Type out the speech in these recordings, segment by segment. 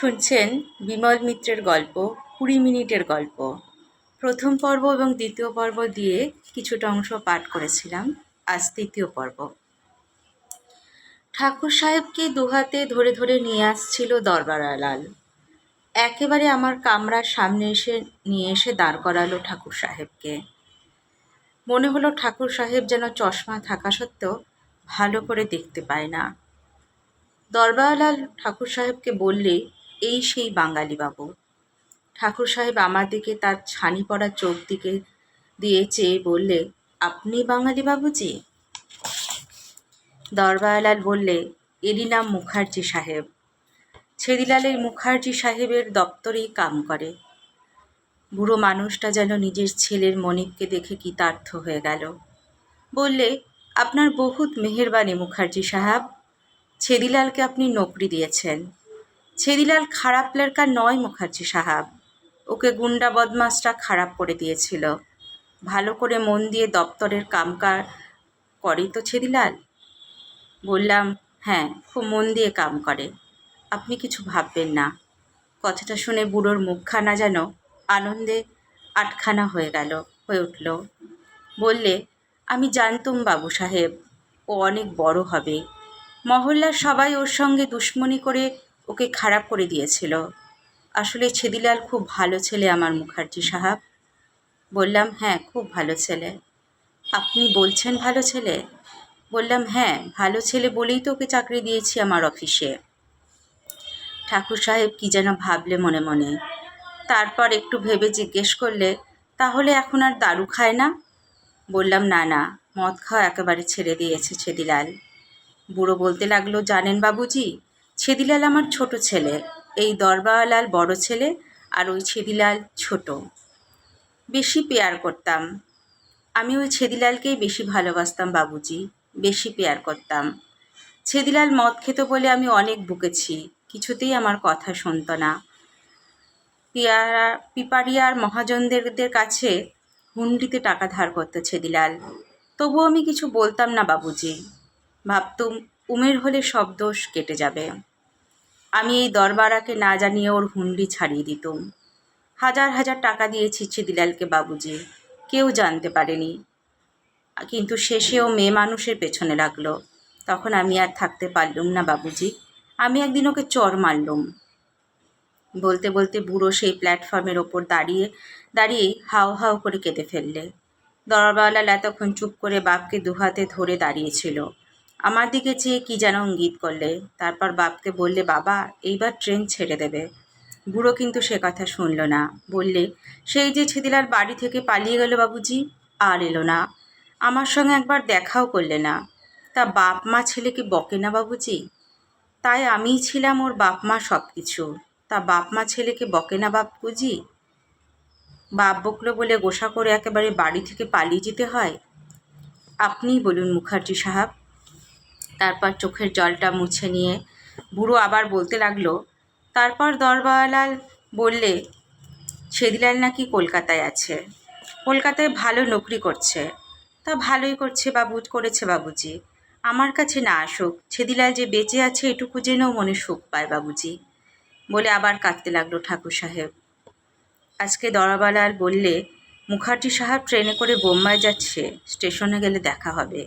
শুনছেন বিমল মিত্রের গল্প, কুড়ি মিনিটের গল্প। প্রথম পর্ব এবং দ্বিতীয় পর্ব দিয়ে কিছুটা অংশ পাঠ করেছিলাম। আজ তৃতীয় পর্ব। ঠাকুর সাহেবকে দুহাতে ধরে ধরে নিয়ে আসছিল দরবারালাল। একেবারে আমার কামরার সামনে এসে, নিয়ে এসে দাঁড় করালো ঠাকুর সাহেবকে। মনে হলো ঠাকুর সাহেব যেন চশমা থাকা সত্ত্বেও ভালো করে দেখতে পায় না। দরবারলাল ঠাকুর সাহেবকে বললে এই সেই বাঙালি বাবু। ঠাকুর সাহেব আমার দিকে তার ছানি পড়া চোখ দিকে দিয়ে চেয়ে বললে, আপনি বাঙালি বাবুজি? দরবারলাল বললে, এরই নাম মুখার্জি সাহেব। ছেদিলাল এই মুখার্জি সাহেবের দপ্তরেই কাম করে। বুড়ো মানুষটা যেন নিজের ছেলের মনিবকে দেখে কৃতার্থ হয়ে গেল। বললে, আপনার বহুত মেহেরবানি মুখার্জি সাহেব। ছেদিলালকে আপনি নকরি দিয়েছেন। ছেদিলাল খারাপ লড়কা নয় মুখার্জি সাহাব। ওকে গুন্ডা বদমাসটা খারাপ করে দিয়েছিল। ভালো করে মন দিয়ে দপ্তরের কামকার করে তো ছেদিলাল বললাম হ্যাঁ খুব মন দিয়ে কাম করে। আপনি কিছু ভাববেন না। কথাটা শুনে বুড়োর মুখখানা যেন আনন্দে আটখানা হয়ে গেল, হয়ে উঠল। বললে, আমি জানতুম বাবু সাহেব, ও অনেক বড় হবে। মহল্লার সবাই ওর সঙ্গে দুশ্মনী করে ওকে খারাপ করে দিয়েছিল। আসলে ছেদিলাল খুব ভালো ছেলে আমার মুখার্জি সাহাব। বললাম হ্যাঁ খুব ভালো ছেলে। আপনি বলছেন ভালো ছেলে? বললাম হ্যাঁ ভালো ছেলে বলেই তো ওকে চাকরি দিয়েছি আমার অফিসে। ঠাকুর সাহেব কি যেন ভাবলে মনে মনে। তারপর একটু ভেবে জিজ্ঞেস করলে, তাহলে এখন আর দারু খায় না? বললাম, না না, মদ খাওয়া একেবারে ছেড়ে দিয়েছে ছেদিলাল। বুড়ো বলতে লাগল, জানেন বাবুজি? ছেদিলাল আমার ছোট ছেলে, এই দরবাওয়ালাল বড় ছেলে আর ওই ছেদিলাল ছোট। বেশি পেয়ার করতাম। আমি ওই ছেদিলালকেই বেশি ভালোবাসতাম, বাবুজি। বেশি পেয়ার করতাম। ছেদিলাল মদ খেত বলে আমি অনেক বুকেছি কিছুতেই আমার কথা শুনত না। পিয়ারা পিপারিয়ার মহাজনদের কাছে হুন্ডিতে টাকা ধার করতো ছেদিলাল। তবুও আমি কিছু বলতাম না, বাবুজি। ভাবতুম, উমের হলে সব দোষ কেটে যাবে। আমি এই দরবারাকে না জানিয়ে ওর হুন্ডি ছাড়িয়ে দিতুম। হাজার হাজার টাকা দিয়েছি ছিদিলালকে বাবুজি, কেউ জানতে পারেনি। কিন্তু শেষেও মেয়ে মানুষের পেছনে লাগল। তখন আমি আর থাকতে পারলুম না বাবুজি, আমি একদিন ওকে চর মারলুম। বলতে বলতে বুড়ো সেই প্ল্যাটফর্মের ওপর দাঁড়িয়ে দাঁড়িয়ে হাও হাও করে কেঁদে ফেললে। দরবাওয়ালা এতক্ষণ চুপ করে বাপকে দুহাতে ধরে দাঁড়িয়েছিল আমার দিকে চেয়ে কি যেন ইঙ্গিত করলে। তারপর বাপকে বললে, বাবা, এইবার ট্রেন ছেড়ে দেবে। বুড়ো কিন্তু সে কথা শুনল না। বললে, সেই যে ছেদিলার বাড়ি থেকে পালিয়ে গেল বাবুজি, আর এলো না। আমার সঙ্গে একবার দেখাও করলে না। তা বাপ মা ছেলেকে বকে না বাবুজি? তাই আমিই ছিলাম ওর বাপ মা সব কিছু তা বাপ মা ছেলেকে বকে না বাপ বাপুজি বাপ বকলো বলে, গোসা করে একেবারে বাড়ি থেকে পালিয়ে যেতে হয়? আপনিই বলুন মুখার্জি সাহাব। তারপর চোখের জলটা মুছে নিয়ে বুড়ো আবার বলতে লাগল, তারপর দরবালাল বললে ছেদিলাল নাকি কলকাতায় আছে। কলকাতায় ভালো নকরি করছে। তা ভালোই করছে বাবু, করেছে বাবুজি। আমার কাছে না আসুক ছেদিলাল যে বেঁচে আছে এটুকু জেনেও মনে সুখ পায় বাবুজি। বলে আবার কাঁদতে লাগল ঠাকুর সাহেব। আজকে দরাবালাল বললে, মুখার্জি সাহেব ট্রেনে করে বোম্বাই যাচ্ছে, স্টেশনে গেলে দেখা হবে।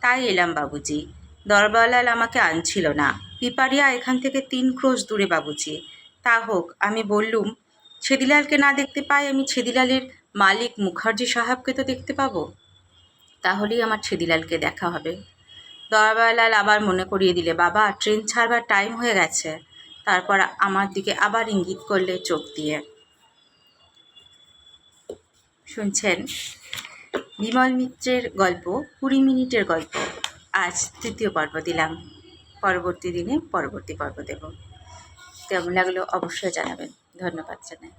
তাই এলাম বাবুজি। দরবালাল আমাকে আনছিল না। পিপারিয়া এখান থেকে তিন ক্রোশ দূরে, বাবুজি। তা হোক, আমি বললুম, ছেদিলালকে না দেখতে পাই আমি ছেদিলালের মালিক মুখার্জি সাহেবকে তো দেখতে পাবো? তাহলেই আমার ছেদিলালকে দেখা হবে। দরবালাল আবার মনে করিয়ে দিলে, বাবা, ট্রেন ছাড়বার টাইম হয়ে গেছে। তারপর আমার দিকে আবার ইঙ্গিত করলে চোখ দিয়ে। শুনছেন? বিমল মিত্রের গল্প, কুড়ি মিনিটের গল্প। আজ তৃতীয় পর্ব দিলাম। পরবর্তী দিনে পরবর্তী পর্ব দেব। কেমন লাগল অবশ্যই জানাবেন। ধন্যবাদ জানাই।